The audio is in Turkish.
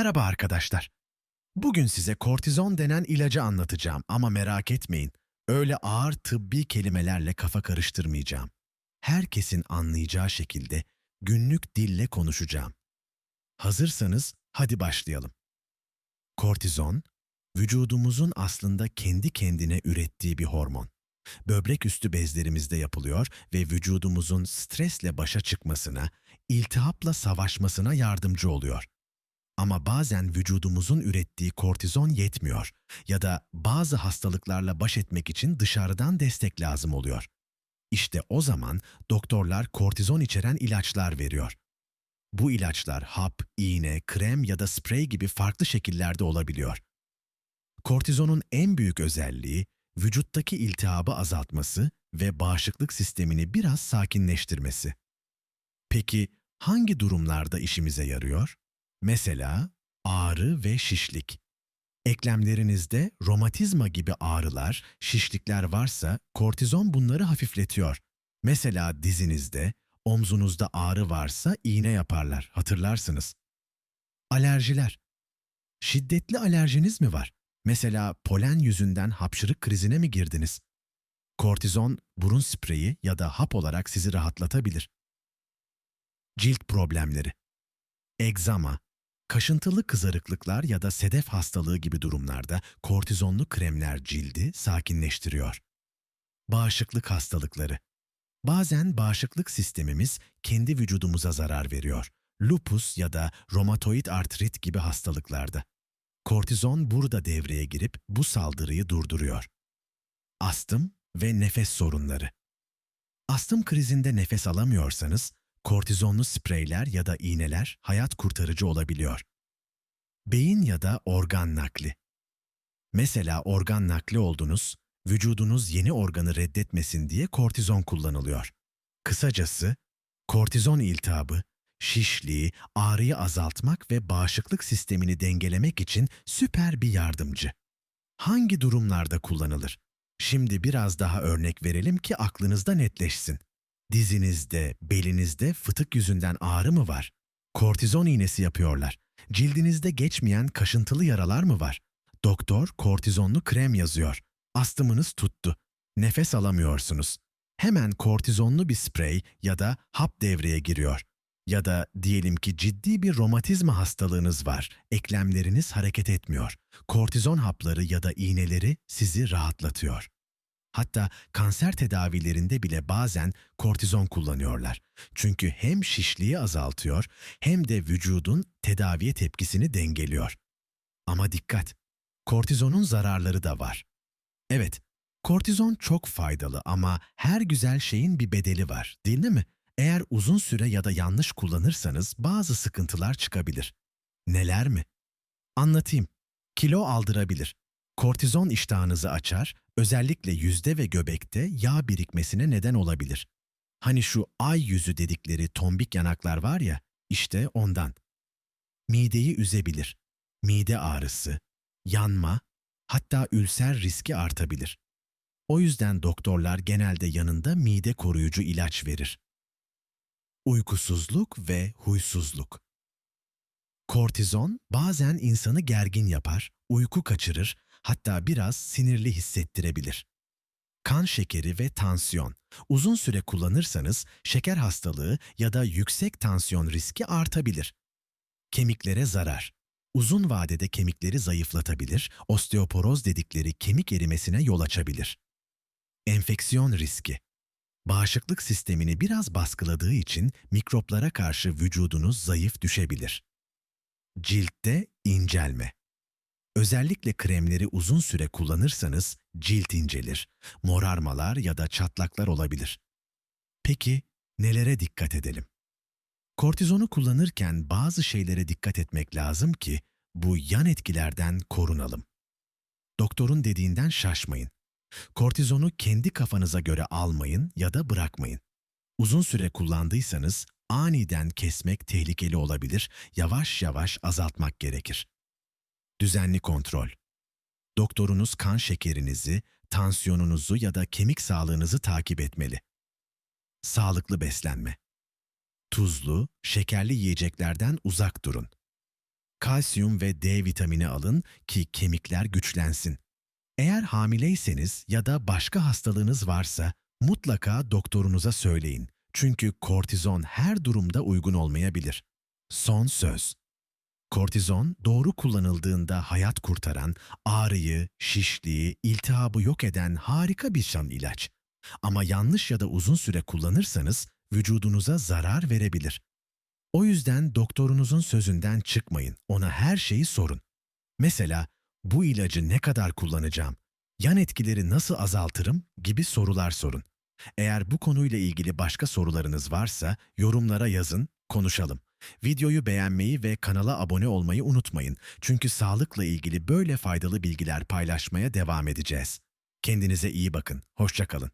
Merhaba arkadaşlar. Bugün size kortizon denen ilacı anlatacağım ama merak etmeyin. Öyle ağır tıbbi kelimelerle kafa karıştırmayacağım. Herkesin anlayacağı şekilde günlük dille konuşacağım. Hazırsanız hadi başlayalım. Kortizon, vücudumuzun aslında kendi kendine ürettiği bir hormon. Böbrek üstü bezlerimizde yapılıyor ve vücudumuzun stresle başa çıkmasına, iltihapla savaşmasına yardımcı oluyor. Ama bazen vücudumuzun ürettiği kortizon yetmiyor ya da bazı hastalıklarla baş etmek için dışarıdan destek lazım oluyor. İşte o zaman doktorlar kortizon içeren ilaçlar veriyor. Bu ilaçlar hap, iğne, krem ya da sprey gibi farklı şekillerde olabiliyor. Kortizonun en büyük özelliği vücuttaki iltihabı azaltması ve bağışıklık sistemini biraz sakinleştirmesi. Peki hangi durumlarda işimize yarıyor? Mesela ağrı ve şişlik. Eklemlerinizde romatizma gibi ağrılar, şişlikler varsa kortizon bunları hafifletiyor. Mesela dizinizde, omzunuzda ağrı varsa iğne yaparlar, hatırlarsınız. Alerjiler. Şiddetli alerjiniz mi var? Mesela polen yüzünden hapşırık krizine mi girdiniz? Kortizon, burun spreyi ya da hap olarak sizi rahatlatabilir. Cilt problemleri. Egzama, kaşıntılı kızarıklıklar ya da sedef hastalığı gibi durumlarda kortizonlu kremler cildi sakinleştiriyor. Bağışıklık hastalıkları. Bazen bağışıklık sistemimiz kendi vücudumuza zarar veriyor. Lupus ya da romatoid artrit gibi hastalıklarda. Kortizon burada devreye girip bu saldırıyı durduruyor. Astım ve nefes sorunları. Astım krizinde nefes alamıyorsanız, kortizonlu spreyler ya da iğneler hayat kurtarıcı olabiliyor. Beyin ya da organ nakli. Mesela organ nakli oldunuz, vücudunuz yeni organı reddetmesin diye kortizon kullanılıyor. Kısacası, kortizon iltihabı, şişliği, ağrıyı azaltmak ve bağışıklık sistemini dengelemek için süper bir yardımcı. Hangi durumlarda kullanılır? Şimdi biraz daha örnek verelim ki aklınızda netleşsin. Dizinizde, belinizde fıtık yüzünden ağrı mı var? Kortizon iğnesi yapıyorlar. Cildinizde geçmeyen kaşıntılı yaralar mı var? Doktor kortizonlu krem yazıyor. Astımınız tuttu. Nefes alamıyorsunuz. Hemen kortizonlu bir sprey ya da hap devreye giriyor. Ya da diyelim ki ciddi bir romatizma hastalığınız var. Eklemleriniz hareket etmiyor. Kortizon hapları ya da iğneleri sizi rahatlatıyor. Hatta kanser tedavilerinde bile bazen kortizon kullanıyorlar. Çünkü hem şişliği azaltıyor hem de vücudun tedaviye tepkisini dengeliyor. Ama dikkat! Kortizonun zararları da var. Evet, kortizon çok faydalı ama her güzel şeyin bir bedeli var, değil mi? Eğer uzun süre ya da yanlış kullanırsanız bazı sıkıntılar çıkabilir. Neler mi? Anlatayım. Kilo aldırabilir. Kortizon iştahınızı açar, özellikle yüzde ve göbekte yağ birikmesine neden olabilir. Hani şu ay yüzü dedikleri tombik yanaklar var ya, işte ondan. Mideyi üzebilir. Mide ağrısı, yanma, hatta ülser riski artabilir. O yüzden doktorlar genelde yanında mide koruyucu ilaç verir. Uykusuzluk ve huysuzluk. Kortizon bazen insanı gergin yapar, uyku kaçırır, hatta biraz sinirli hissettirebilir. Kan şekeri ve tansiyon. Uzun süre kullanırsanız şeker hastalığı ya da yüksek tansiyon riski artabilir. Kemiklere zarar. Uzun vadede kemikleri zayıflatabilir, osteoporoz dedikleri kemik erimesine yol açabilir. Enfeksiyon riski. Bağışıklık sistemini biraz baskıladığı için mikroplara karşı vücudunuz zayıf düşebilir. Ciltte incelme. Özellikle kremleri uzun süre kullanırsanız cilt incelir, morarmalar ya da çatlaklar olabilir. Peki nelere dikkat edelim? Kortizonu kullanırken bazı şeylere dikkat etmek lazım ki bu yan etkilerden korunalım. Doktorun dediğinden şaşmayın. Kortizonu kendi kafanıza göre almayın ya da bırakmayın. Uzun süre kullandıysanız aniden kesmek tehlikeli olabilir, yavaş yavaş azaltmak gerekir. Düzenli kontrol. Doktorunuz kan şekerinizi, tansiyonunuzu ya da kemik sağlığınızı takip etmeli. Sağlıklı beslenme. Tuzlu, şekerli yiyeceklerden uzak durun. Kalsiyum ve D vitamini alın ki kemikler güçlensin. Eğer hamileyseniz ya da başka hastalığınız varsa mutlaka doktorunuza söyleyin. Çünkü kortizon her durumda uygun olmayabilir. Son söz. Kortizon doğru kullanıldığında hayat kurtaran, ağrıyı, şişliği, iltihabı yok eden harika bir şan ilaç. Ama yanlış ya da uzun süre kullanırsanız vücudunuza zarar verebilir. O yüzden doktorunuzun sözünden çıkmayın, ona her şeyi sorun. Mesela bu ilacı ne kadar kullanacağım, yan etkileri nasıl azaltırım gibi sorular sorun. Eğer bu konuyla ilgili başka sorularınız varsa yorumlara yazın, konuşalım. Videoyu beğenmeyi ve kanala abone olmayı unutmayın. Çünkü sağlıkla ilgili böyle faydalı bilgiler paylaşmaya devam edeceğiz. Kendinize iyi bakın. Hoşça kalın.